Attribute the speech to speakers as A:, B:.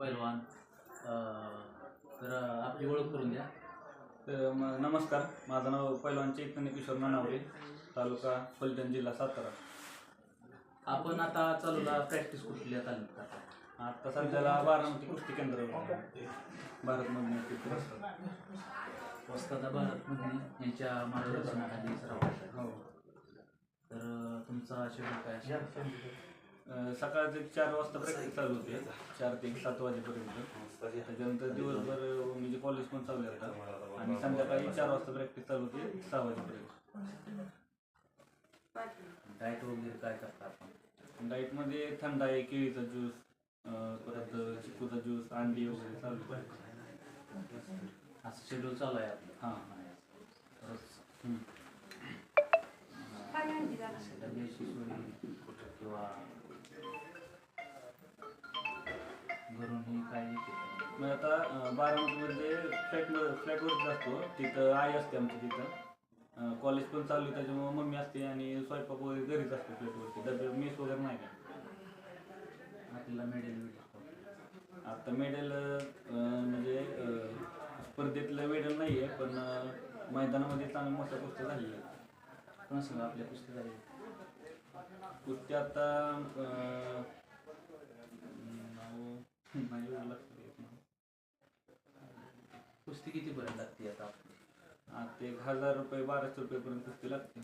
A: पैलवान. अं, तर आपली ओळख करून द्या.
B: तर म- नमस्कार. माझं नाव पैलवान चैतन्य किशोर ननावरे तालुका फलटण जिल्हा सातारा.
A: आपण आता चालूला प्रॅक्टिस कुठल्या तालमीत करता
B: आता सध्याला बारामती कुस्ती केंद्र भारतमधून
A: वस्तादा भारत मधने यांच्या मार्गदर्शनाखाली सराव.
B: हो.
A: तर तुमचा शेड्यूल काय?
B: अं, सकाळचे चार वाजता प्रॅक्टिस चालू होते. चार ते सात वाजेपर्यंत. त्याच्यानंतर दिवसभर अं, म्हणजे कॉलेज पण चालू असतात आणि संध्याकाळी चार वाजता प्रॅक्टिस चालू होते सहा वाजेपर्यंत.
A: डाएट वगैरे काय करता आपण?
B: डाईटमध्ये थंड आहे केळीचा ज्यूस परत चिकूचा ज्यूस अंडी वगैरे चालू आहे.
A: असं शेड्यूल चालू आहे आपलं?
B: हां हम्म.
A: किंवा भरून ही काय येते
B: मग आता बारामतीमध्ये फ्लॅटमध्ये फ्लॅटवरच असतो तिथं आई असते आमची तिथं. कॉलेज पण चालू आहे त्याच्यामुळे मम्मी असते आणि स्वयंपाक वगैरे घरीच असते फ्लॅटवरती. डबे मेस वगैरे नाही का?
A: आपल्याला मेडल भेटतो.
B: आता मेडल म्हणजे स्पर्धेतलं मेडल नाही आहे पण मैदानामध्ये चांगली मोठ्या कुस्त्या झाली आहे.
A: पण सगळं आपल्या कुस्त्या झाली
B: कुस्त्या आता अं, नाव नाही एवढं लक्षात येत नाही.
A: कुस्ती किती पर्यंत लागते आता?
B: ते एक हजार रुपये बाराशे रुपयेपर्यंत कुस्ती लागते.